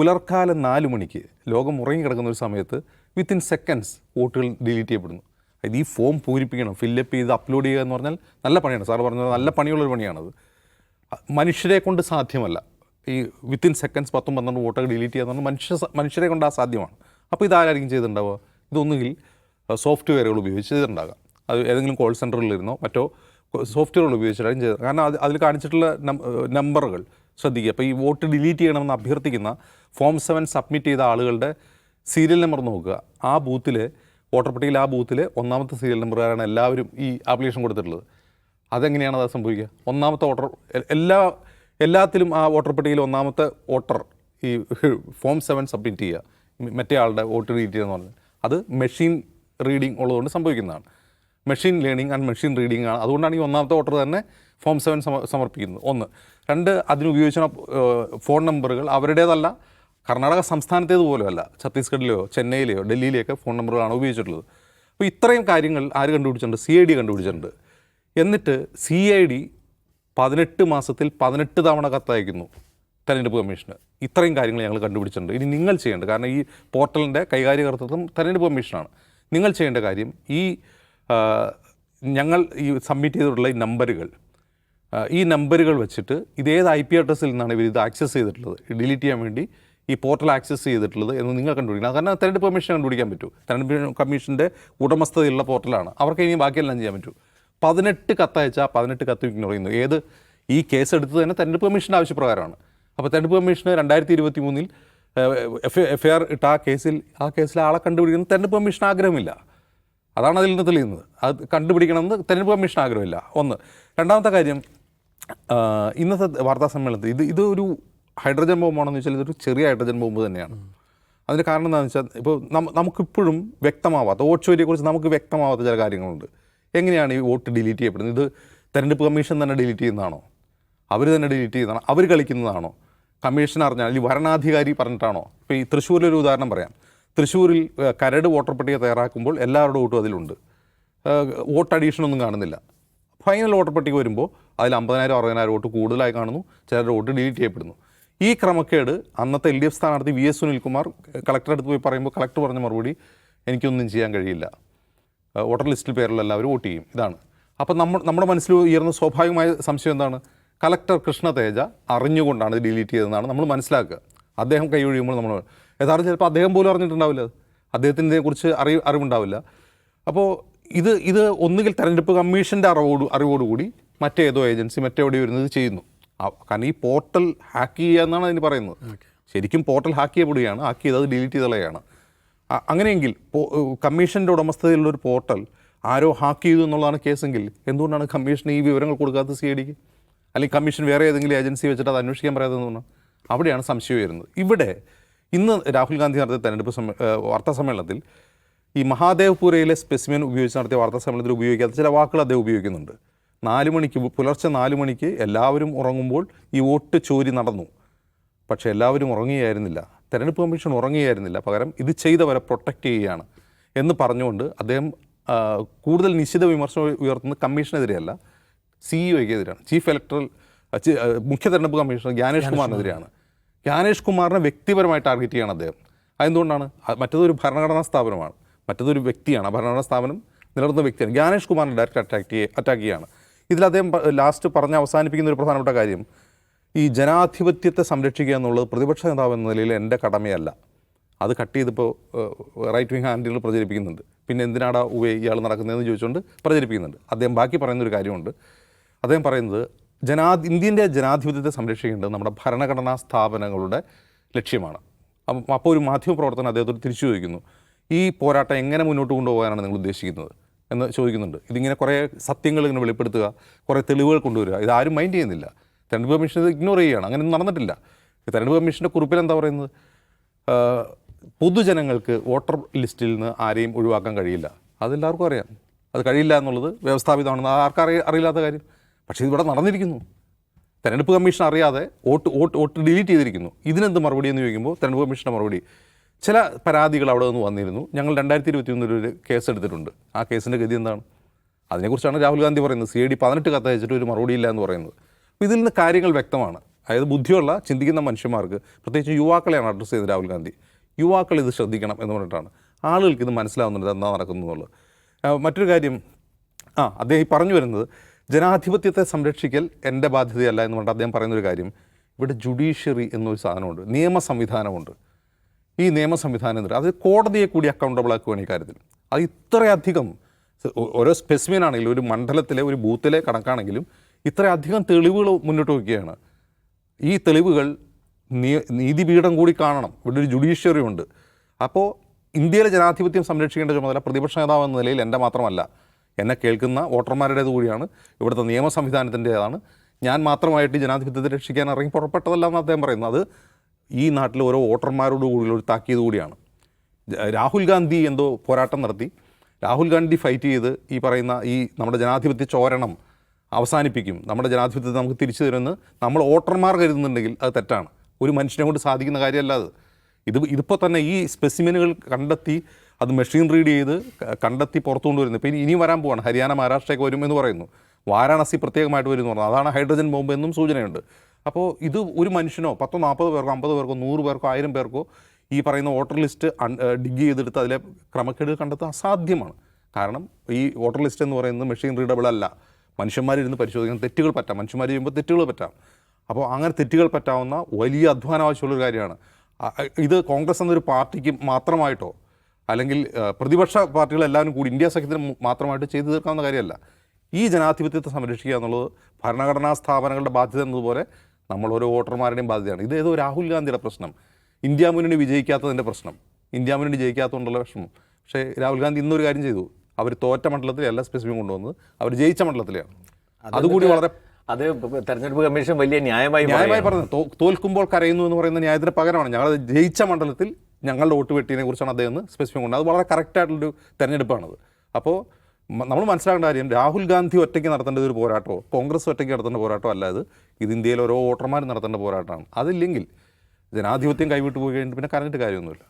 പുലർക്കാലം നാല് മണിക്ക് ലോകം ഉറങ്ങിക്കിടക്കുന്ന ഒരു സമയത്ത് വിത്തിൻ സെക്കൻഡ്സ് വോട്ടുകൾ ഡിലീറ്റ് ചെയ്യപ്പെടുന്നു. അതായത് ഈ ഫോം പൂരിപ്പിക്കണം ഫില്ലപ്പ് ചെയ്ത് അപ്ലോഡ് ചെയ്യുക എന്ന് പറഞ്ഞാൽ നല്ല പണിയാണ്. സാർ പറഞ്ഞത് നല്ല പണിയുള്ളൊരു പണിയാണത്. മനുഷ്യരെ കൊണ്ട് സാധ്യമല്ല. ഈ വിത്തിൻ സെക്കൻഡ്സ് പത്തും പന്ത്രണ്ട് വോട്ടുകൾ ഡിലീറ്റ് ചെയ്യുക എന്ന് പറഞ്ഞാൽ മനുഷ്യ മനുഷ്യരെ കൊണ്ട് ആ സാധ്യമാണ്. അപ്പോൾ ഇതാരായിരിക്കും ചെയ്തിട്ടുണ്ടാവുക? ഇതൊന്നുകിൽ സോഫ്റ്റ്വെയറുകൾ ഉപയോഗിച്ച് ചെയ്തിട്ടുണ്ടാകാം. അത് ഏതെങ്കിലും കോൾ സെന്ററിലിരുന്നോ മറ്റോ സോഫ്റ്റ്വെയറുകൾ ഉപയോഗിച്ചിട്ടായിരിക്കും ചെയ്തത് കാരണം അത് അതിൽ കാണിച്ചിട്ടുള്ള നമ്പറുകൾ ശ്രദ്ധിക്കുക. അപ്പോൾ ഈ വോട്ട് ഡിലീറ്റ് ചെയ്യണമെന്ന് അഭ്യർത്ഥിക്കുന്ന ഫോം സെവൻ സബ്മിറ്റ് ചെയ്ത ആളുകളുടെ സീരിയൽ നമ്പർ നോക്കുക. ആ ബൂത്തിൽ വോട്ടർ പട്ടികയിൽ ആ ബൂത്തിൽ ഒന്നാമത്തെ സീരിയൽ നമ്പറുകാരാണ് എല്ലാവരും ഈ ആപ്ലിക്കേഷൻ കൊടുത്തിട്ടുള്ളത്. അതെങ്ങനെയാണ് അത് സംഭവിക്കുക? ഒന്നാമത്തെ വോട്ടർ എല്ലാ എല്ലാത്തിലും ആ വോട്ടർ പട്ടികയിൽ ഒന്നാമത്തെ വോട്ടർ ഈ ഫോം സെവൻ സബ്മിറ്റ് ചെയ്യുക. മറ്റേ ആളുടെ വോട്ട് ഡിലീറ്റ് ചെയ്യുക എന്ന് പറഞ്ഞാൽ. അത് മെഷീൻ റീഡിംഗ് ഉള്ളതുകൊണ്ട് സംഭവിക്കുന്നതാണ്. Machine learning and machine reading ആണ്. അതുകൊണ്ടാണ് ഈ ഒന്നാമത്തെ വോട്ടർ തന്നെ ഫോം സെവൻ സമർപ്പിക്കുന്നത് ഒന്ന്. രണ്ട് അതിനുപയോഗിച്ച ഫോൺ നമ്പറുകൾ അവരുടേതല്ല. കർണാടക സംസ്ഥാനത്തേത് പോലുമല്ല. ഛത്തീസ്ഗഡിലെയോ ചെന്നൈയിലെയോ ഡൽഹിയിലെയൊക്കെ ഫോൺ നമ്പറുകളാണ് ഉപയോഗിച്ചിട്ടുള്ളത്. അപ്പോൾ ഇത്രയും കാര്യങ്ങൾ ആര് കണ്ടുപിടിച്ചിട്ടുണ്ട്? സി ഐ ഡി കണ്ടുപിടിച്ചിട്ടുണ്ട്. എന്നിട്ട് സി ഐ ഡി പതിനെട്ട് മാസത്തിൽ പതിനെട്ട് തവണ കത്തയക്കുന്നു തെരഞ്ഞെടുപ്പ് കമ്മീഷന്. ഇത്രയും കാര്യങ്ങൾ ഞങ്ങൾ കണ്ടുപിടിച്ചിട്ടുണ്ട്. ഇനി നിങ്ങൾ ചെയ്യേണ്ടത് കാരണം ഈ പോർട്ടലിന്റെ കൈകാര്യകർത്തൃത്വം തെരഞ്ഞെടുപ്പ് കമ്മീഷനാണ്. നിങ്ങൾ ചെയ്യേണ്ട കാര്യം ഈ ഞങ്ങൾ ഈ സബ്മിറ്റ് ചെയ്തിട്ടുള്ള ഈ നമ്പറുകൾ ഈ നമ്പറുകൾ വെച്ചിട്ട് ഇതേത് ഐ പി അഡ്രസ്സിൽ നിന്നാണ് ഇവർ ഇത് ആക്സസ് ചെയ്തിട്ടുള്ളത്. ഡിലീറ്റ് ചെയ്യാൻ വേണ്ടി ഈ പോർട്ടൽ ആക്സസ് ചെയ്തിട്ടുള്ളത് എന്ന് നിങ്ങൾ കണ്ടുപിടിക്കണം. കാരണം തെരഞ്ഞെടുപ്പ് കമ്മീഷൻ കണ്ടുപിടിക്കാൻ പറ്റൂ. തെരഞ്ഞെടുപ്പ് കമ്മീഷന്റെ ഉടമസ്ഥതയുള്ള പോർട്ടലാണ് അവർക്ക് ഇനി ബാക്കിയെല്ലാം ചെയ്യാൻ പറ്റൂ. പതിനെട്ട് കത്തയച്ചാൽ പതിനെട്ട് കത്ത് ഇഗ്നോർ ചെയ്യുന്നു. ഏത്? ഈ കേസ് എടുത്തത് തന്നെ തെരഞ്ഞെടുപ്പ് കമ്മീഷന്റെ ആവശ്യപ്രകാരമാണ്. അപ്പോൾ തെരഞ്ഞെടുപ്പ് കമ്മീഷന് രണ്ടായിരത്തി ഇരുപത്തി മൂന്നിൽ എഫ് എഫ് ഐ ആർ ഇട്ട ആ കേസിൽ ആ കേസിൽ ആളെ കണ്ടുപിടിക്കുന്ന തെരഞ്ഞെടുപ്പ് കമ്മീഷൻ ആഗ്രഹമില്ല. അതാണ് അതിൽ നിന്ന് തെളിയുന്നത്. അത് കണ്ടുപിടിക്കണമെന്ന് തെരഞ്ഞെടുപ്പ് കമ്മീഷൻ ആഗ്രഹമില്ല. ഒന്ന്. രണ്ടാമത്തെ കാര്യം ഇന്നത്തെ വാർത്താ സമ്മേളനത്തിൽ ഇത് ഇതൊരു ഹൈഡ്രജൻ ബോംബാണെന്ന് വെച്ചാൽ ഇതൊരു ചെറിയ ഹൈഡ്രജൻ ബോംബ് തന്നെയാണ്. അതിന് കാരണം എന്താണെന്ന് വെച്ചാൽ ഇപ്പോൾ നമുക്കിപ്പോഴും വ്യക്തമാവാത്ത വോട്ട് ചോരിയെക്കുറിച്ച് നമുക്ക് വ്യക്തമാവാത്ത ചില കാര്യങ്ങളുണ്ട്. എങ്ങനെയാണ് ഈ വോട്ട് ഡിലീറ്റ് ചെയ്യപ്പെടുന്നത്? ഇത് തെരഞ്ഞെടുപ്പ് കമ്മീഷൻ തന്നെ ഡിലീറ്റ് ചെയ്യുന്നതാണോ? അവർ തന്നെ ഡിലീറ്റ് ചെയ്യുന്നതാണോ? അവർ കളിക്കുന്നതാണോ? കമ്മീഷൻ അറിഞ്ഞാൽ ഈ വരണാധികാരി പറഞ്ഞിട്ടാണോ? ഇപ്പോൾ ഈ തൃശ്ശൂരിലൊരു ഉദാഹരണം പറയാം. തൃശ്ശൂരിൽ കരട് വോട്ടർ പട്ടിക തയ്യാറാക്കുമ്പോൾ എല്ലാവരുടെ വോട്ടും അതിലുണ്ട്. വോട്ട് അഡീഷനൊന്നും കാണുന്നില്ല. ഫൈനൽ വോട്ടർ പട്ടിക വരുമ്പോൾ അതിൽ അമ്പതിനായിരം അറുപതിനായിരം വോട്ട് കൂടുതലായി കാണുന്നു. ചിലരുടെ വോട്ട് ഡിലീറ്റ് ചെയ്യപ്പെടുന്നു. ഈ ക്രമക്കേട് അന്നത്തെ എൽ ഡി എഫ് സ്ഥാനാർത്ഥി വി എസ് സുനിൽകുമാർ കളക്ടറെ അടുത്ത് പോയി പറയുമ്പോൾ കളക്ടർ പറഞ്ഞ മറുപടി എനിക്കൊന്നും ചെയ്യാൻ കഴിയില്ല. വോട്ടർ ലിസ്റ്റിൽ പേരുള്ള എല്ലാവരും വോട്ട് ചെയ്യും. ഇതാണ്. അപ്പം നമ്മൾ നമ്മുടെ മനസ്സിൽ ഉയർന്ന സ്വാഭാവികമായ സംശയം എന്താണ്? കളക്ടർ കൃഷ്ണ തേജ അറിഞ്ഞുകൊണ്ടാണ് ഇത് ഡിലീറ്റ് ചെയ്തതെന്നാണ് നമ്മൾ മനസ്സിലാക്കുക. അദ്ദേഹം കൈയൊഴിയുമ്പോൾ നമ്മൾ യഥാർത്ഥം ചിലപ്പോൾ അദ്ദേഹം പോലും അറിഞ്ഞിട്ടുണ്ടാവില്ല. അത് അദ്ദേഹത്തിനെ കുറിച്ച് അറിവ് അറിവുണ്ടാവില്ല. അപ്പോൾ ഇത് ഇത് ഒന്നുകിൽ തെരഞ്ഞെടുപ്പ് കമ്മീഷന്റെ അറിവോട് അറിവോടുകൂടി മറ്റേതോ ഏജൻസി മറ്റെവിടെ വരുന്നത് ചെയ്യുന്നു. കാരണം ഈ പോർട്ടൽ ഹാക്ക് ചെയ്യുക എന്നാണ് അതിന് പറയുന്നത്. ശരിക്കും പോർട്ടൽ ഹാക്ക് ചെയ്യപ്പെടുകയാണ് ഹാക്ക് ചെയ്ത് അത് ഡിലീറ്റ് ചെയ്തളയാണ് അങ്ങനെയെങ്കിൽ കമ്മീഷന്റെ ഉടമസ്ഥതയിലുള്ള ഒരു പോർട്ടൽ ആരോ ഹാക്ക് ചെയ്തു എന്നുള്ളതാണ് കേസെങ്കിൽ എന്തുകൊണ്ടാണ് കമ്മീഷൻ ഈ വിവരങ്ങൾ കൊടുക്കാത്ത സി ഐ ഡിക്ക്? അല്ലെങ്കിൽ കമ്മീഷൻ വേറെ ഏതെങ്കിലും ഏജൻസി വെച്ചിട്ട് അത് അന്വേഷിക്കാൻ പറയാത്തതെന്നാണ് അവിടെയാണ് സംശയം വരുന്നത് ഇവിടെ ഇന്ന് രാഹുൽ ഗാന്ധി നടത്തിയ തെരഞ്ഞെടുപ്പ് വാർത്താ സമ്മേളനത്തിൽ ഈ മഹാദേവ്പൂരയിലെ സ്പെസിമെൻ ഉപയോഗിച്ച് നടത്തിയ വാർത്താ സമ്മേളനത്തിൽ ഉപയോഗിക്കാത്ത ചില വാക്കുകൾ അദ്ദേഹം ഉപയോഗിക്കുന്നുണ്ട്. നാല് മണിക്ക് പുലർച്ചെ നാല് മണിക്ക് എല്ലാവരും ഉറങ്ങുമ്പോൾ ഈ വോട്ട് ചോരി നടന്നു. പക്ഷേ എല്ലാവരും ഉറങ്ങുകയായിരുന്നില്ല തെരഞ്ഞെടുപ്പ് കമ്മീഷൻ ഉറങ്ങുകയായിരുന്നില്ല പകരം ഇത് ചെയ്തവരെ പ്രൊട്ടക്റ്റ് ചെയ്യുകയാണ് എന്ന് പറഞ്ഞുകൊണ്ട് അദ്ദേഹം കൂടുതൽ നിശ്ചിത വിമർശനം ഉയർത്തുന്നത് കമ്മീഷനെതിരെയല്ല സിഇഒക്കെതിരെയാണ് ചീഫ് ഇലക്ടറൽ മുഖ്യ തെരഞ്ഞെടുപ്പ് കമ്മീഷണർ ജ്ഞാനേഷ് കുമാറിനെതിരെയാണ്. ജ്ഞാനേഷ് കുമാറിനെ വ്യക്തിപരമായി ടാർഗറ്റ് ചെയ്യാണ് അദ്ദേഹം. അതെന്തുകൊണ്ടാണ്? മറ്റേതൊരു ഭരണഘടനാ സ്ഥാപനമാണ്. മറ്റേതൊരു വ്യക്തിയാണ് ആ ഭരണഘടനാ സ്ഥാപനം നിലനിർത്തുന്ന വ്യക്തിയാണ്. ജ്ഞാനേഷ് കുമാറിനെ ഡയറക്റ്റ് അറ്റാക്ക് ചെയ്യുക അറ്റാക്ക് ചെയ്യുകയാണ് ഇതിൽ അദ്ദേഹം ലാസ്റ്റ് പറഞ്ഞ് അവസാനിപ്പിക്കുന്ന ഒരു പ്രധാനപ്പെട്ട കാര്യം ഈ ജനാധിപത്യത്തെ സംരക്ഷിക്കുക എന്നുള്ളത് പ്രതിപക്ഷ നേതാവ് എന്ന നിലയിൽ എന്റെ കടമയല്ല. അത് കട്ട് ചെയ്തിപ്പോൾ റൈറ്റ് വിങ് ഹാൻഡിൽ പ്രചരിപ്പിക്കുന്നുണ്ട്. പിന്നെ എന്തിനാടാ ഉവേ ഇയാൾ നടക്കുന്നതെന്ന് ചോദിച്ചുകൊണ്ട് പ്രചരിപ്പിക്കുന്നുണ്ട്. അദ്ദേഹം ബാക്കി പറയുന്നൊരു കാര്യമുണ്ട്. അദ്ദേഹം പറയുന്നത് ജനാ ഇന്ത്യന്റെ ജനാധിപത്യത്തെ സംരക്ഷിക്കേണ്ടത് നമ്മുടെ ഭരണഘടനാ സ്ഥാപനങ്ങളുടെ ലക്ഷ്യമാണ്. അപ്പോൾ ഒരു മാധ്യമപ്രവർത്തനം അദ്ദേഹത്തോട് തിരിച്ചു ചോദിക്കുന്നു ഈ പോരാട്ടം എങ്ങനെ മുന്നോട്ട് കൊണ്ടുപോകാനാണ് നിങ്ങൾ ഉദ്ദേശിക്കുന്നത് എന്ന് ചോദിക്കുന്നുണ്ട്. ഇതിങ്ങനെ കുറേ സത്യങ്ങൾ ഇങ്ങനെ വെളിപ്പെടുത്തുക കുറേ തെളിവുകൾ കൊണ്ടുവരിക ഇതാരും മൈൻഡ് ചെയ്യുന്നില്ല. തെരഞ്ഞെടുപ്പ് കമ്മീഷൻ ഇത് ഇഗ്നോർ ചെയ്യുകയാണ് അങ്ങനെയൊന്നും നടന്നിട്ടില്ല. തെരഞ്ഞെടുപ്പ് കമ്മീഷന്റെ കുറിപ്പിൽ എന്താ പറയുന്നത്? പൊതുജനങ്ങൾക്ക് വോട്ടർ ലിസ്റ്റിൽ നിന്ന് ആരെയും ഒഴിവാക്കാൻ കഴിയില്ല. അതെല്ലാവർക്കും അറിയാം. അത് കഴിയില്ല എന്നുള്ളത് വ്യവസ്ഥാപിതമാണെന്ന് ആർക്കും അറിയ അറിയില്ലാത്ത കാര്യം. പക്ഷേ ഇതിവിടെ നടന്നിരിക്കുന്നു. തെരഞ്ഞെടുപ്പ് കമ്മീഷൻ അറിയാതെ വോട്ട് വോട്ട് വോട്ട് ഡിലീറ്റ് ചെയ്തിരിക്കുന്നു. ഇതിനെന്ത് മറുപടി എന്ന് ചോദിക്കുമ്പോൾ തെരഞ്ഞെടുപ്പ് കമ്മീഷന്റെ മറുപടി ചില പരാതികൾ അവിടെ നിന്ന് വന്നിരുന്നു. ഞങ്ങൾ രണ്ടായിരത്തി ഇരുപത്തി ഒന്നിൽ ഒരു കേസ് എടുത്തിട്ടുണ്ട്. ആ കേസിന്റെ ഗതി എന്താണ്? അതിനെക്കുറിച്ചാണ് രാഹുൽ ഗാന്ധി പറയുന്നത്. സി ഡി പതിനെട്ട് കത്തയച്ചിട്ട് ഒരു മറുപടി ഇല്ല എന്ന് പറയുന്നത്. അപ്പോൾ ഇതിൽ നിന്ന് കാര്യങ്ങൾ വ്യക്തമാണ്. അതായത് ബുദ്ധിയുള്ള ചിന്തിക്കുന്ന മനുഷ്യന്മാർക്ക് പ്രത്യേകിച്ച് യുവാക്കളെയാണ് അഡ്രസ്സ് ചെയ്തത് രാഹുൽ ഗാന്ധി. യുവാക്കൾ ഇത് ശ്രദ്ധിക്കണം എന്ന് പറഞ്ഞിട്ടാണ്. ആളുകൾക്ക് ഇത് മനസ്സിലാവുന്നുണ്ട് എന്താ നടക്കുന്നു എന്നുള്ളത്. മറ്റൊരു കാര്യം. ആ അദ്ദേഹം ഈ പറഞ്ഞു വരുന്നത് ജനാധിപത്യത്തെ സംരക്ഷിക്കൽ എന്റെ ബാധ്യതയല്ല എന്ന് പറഞ്ഞിട്ട് അദ്ദേഹം പറയുന്നൊരു കാര്യം. ഇവിടെ ജുഡീഷ്യറി എന്നൊരു സാധനമുണ്ട്. നിയമ സംവിധാനമുണ്ട് ഈ നിയമ സംവിധാനം അത് കോടതിയെ കൂടി അക്കൗണ്ടബിൾ ആക്കുകയാണ് ഈ കാര്യത്തിൽ. അത് ഇത്രയധികം ഓരോ സ്പെസിമിൻ ആണെങ്കിലും ഒരു മണ്ഡലത്തിലെ ഒരു ബൂത്തിലെ കണക്കാണെങ്കിലും ഇത്രയധികം തെളിവുകൾ മുന്നോട്ട് വയ്ക്കുകയാണ്. ഈ തെളിവുകൾ നീതിപീഠം കൂടി കാണണം. ഇവിടെ ഒരു ജുഡീഷ്യറി ഉണ്ട്. അപ്പോൾ ഇന്ത്യയിലെ ജനാധിപത്യം സംരക്ഷിക്കേണ്ട ചുമതല പ്രതിപക്ഷ നേതാവ് എന്ന നിലയിൽ എന്റെ മാത്രമല്ല. എന്നെ കേൾക്കുന്ന വോട്ടർമാരുടേത് കൂടിയാണ്. ഇവിടുത്തെ നിയമ സംവിധാനത്തിന്റേതാണ്. ഞാൻ മാത്രമായിട്ട് ജനാധിപത്യത്തെ രക്ഷിക്കാൻ ഇറങ്ങി പുറപ്പെട്ടതല്ല എന്ന് അദ്ദേഹം പറയുന്നു. അത് ഈ നാട്ടിലെ ഓരോ വോട്ടർമാരോട് കൂടിയുള്ള ഒരു താക്കീത് കൂടിയാണ്. രാഹുൽ ഗാന്ധി എന്തോ പോരാട്ടം നടത്തി. രാഹുൽ ഗാന്ധി ഫൈറ്റ് ചെയ്ത് ഈ പറയുന്ന ഈ നമ്മുടെ ജനാധിപത്യ ചോരണം അവസാനിപ്പിക്കും. നമ്മുടെ ജനാധിപത്യത്തെ നമുക്ക് തിരിച്ചു തരുമെന്ന് നമ്മൾ വോട്ടർമാർ കരുതുന്നുണ്ടെങ്കിൽ അത് തെറ്റാണ്. ഒരു മനുഷ്യനെ കൊണ്ട് സാധിക്കുന്ന കാര്യമല്ല അത്. ഇത് ഇതിപ്പോൾ തന്നെ ഈ സ്പെസിമിനുകൾ കണ്ടെത്തി അത് മെഷീൻ റീഡ് ചെയ്ത് കണ്ടെത്തി പുറത്തു കൊണ്ടുവരുന്നു. ഇപ്പോൾ ഇനി വരാൻ പോവാണ്. ഹരിയാന മഹാരാഷ്ട്രയൊക്കെ വരും എന്ന് പറയുന്നു. വാരാണസി പ്രത്യേകമായിട്ട് വരും എന്ന് പറഞ്ഞു. അതാണ് ഹൈഡ്രജൻ ബോംബ് എന്നും സൂചനയുണ്ട്. അപ്പോൾ ഇത് ഒരു മനുഷ്യനോ പത്തോ നാൽപ്പത് പേർക്കോ അമ്പത് പേർക്കോ നൂറ് പേർക്കോ ആയിരം പേർക്കോ ഈ പറയുന്ന വോട്ടർ ലിസ്റ്റ് ഡിഗ് ചെയ്തെടുത്ത് അതിലെ ക്രമക്കേട് കണ്ടെത്താൻ അസാധ്യമാണ്. കാരണം ഈ വോട്ടർ ലിസ്റ്റ് എന്ന് പറയുന്നത് മെഷീൻ റീഡബിൾ അല്ല. മനുഷ്യന്മാരിരുന്ന് പരിശോധിക്കുന്ന തെറ്റുകൾ പറ്റാം. മനുഷ്യന്മാർ ചെയ്യുമ്പോൾ തെറ്റുകൾ പറ്റാം. അപ്പോൾ അങ്ങനെ തെറ്റുകൾ പറ്റാവുന്ന വലിയ അധ്വാനം ആവശ്യമുള്ളൊരു കാര്യമാണ്. ഇത് കോൺഗ്രസ് എന്നൊരു പാർട്ടിക്ക് മാത്രമായിട്ടോ അല്ലെങ്കിൽ പ്രതിപക്ഷ പാർട്ടികളെല്ലാവരും കൂടി ഇന്ത്യ സഖ്യത്തിന് മാത്രമായിട്ട് ചെയ്തു തീർക്കാവുന്ന കാര്യമല്ല. ഈ ജനാധിപത്യത്തെ സംരക്ഷിക്കുക എന്നുള്ളത് ഭരണഘടനാ സ്ഥാപനങ്ങളുടെ ബാധ്യത എന്നതുപോലെ നമ്മൾ ഓരോ വോട്ടർമാരുടെയും ബാധ്യതയാണ്. ഇത് ഏതോ രാഹുൽ ഗാന്ധിയുടെ പ്രശ്നം. ഇന്ത്യ മുന്നണി വിജയിക്കാത്തതിന്റെ പ്രശ്നം. ഇന്ത്യ മുന്നണി ജയിക്കാത്തതുകൊണ്ടുള്ള വിഷമം. പക്ഷേ രാഹുൽ ഗാന്ധി ഇന്നൊരു കാര്യം ചെയ്തു. അവർ തോറ്റ മണ്ഡലത്തിലല്ല സ്പെസിഫിക് കൊണ്ടുവന്നത് അവർ ജയിച്ച മണ്ഡലത്തിലാണ് അതുകൂടി വളരെ അത് തെരഞ്ഞെടുപ്പ് കമ്മീഷൻ വലിയ ന്യായമായി ന്യായമായി. പറഞ്ഞു തോൽക്കുമ്പോൾ കരയുന്നു എന്ന് പറയുന്ന ന്യായത്തിന് പകരമാണ്. ഞങ്ങൾ ജയിച്ച മണ്ഡലത്തിൽ ഞങ്ങളുടെ വോട്ട് വെട്ടിയതിനെ കുറിച്ചാണ് അദ്ദേഹം സ്പെസിഫിക് കൊണ്ട് അത് വളരെ കറക്റ്റായിട്ടുള്ളൊരു തെരഞ്ഞെടുപ്പാണത്. അപ്പോൾ നമ്മൾ മനസ്സിലാക്കേണ്ട കാര്യം രാഹുൽ ഗാന്ധി ഒറ്റയ്ക്ക് നടത്തേണ്ട ഒരു പോരാട്ടമോ? കോൺഗ്രസ് ഒറ്റയ്ക്ക് നടത്തേണ്ട പോരാട്ടോ അല്ല അത് ഇത് ഇന്ത്യയിൽ ഓരോ വോട്ടർമാർ നടത്തേണ്ട പോരാട്ടമാണ്. അതില്ലെങ്കിൽ ജനാധിപത്യം കൈവിട്ട് പോയി കഴിഞ്ഞിട്ട് പിന്നെ കരഞ്ഞിട്ട് കാര്യമൊന്നുമില്ല.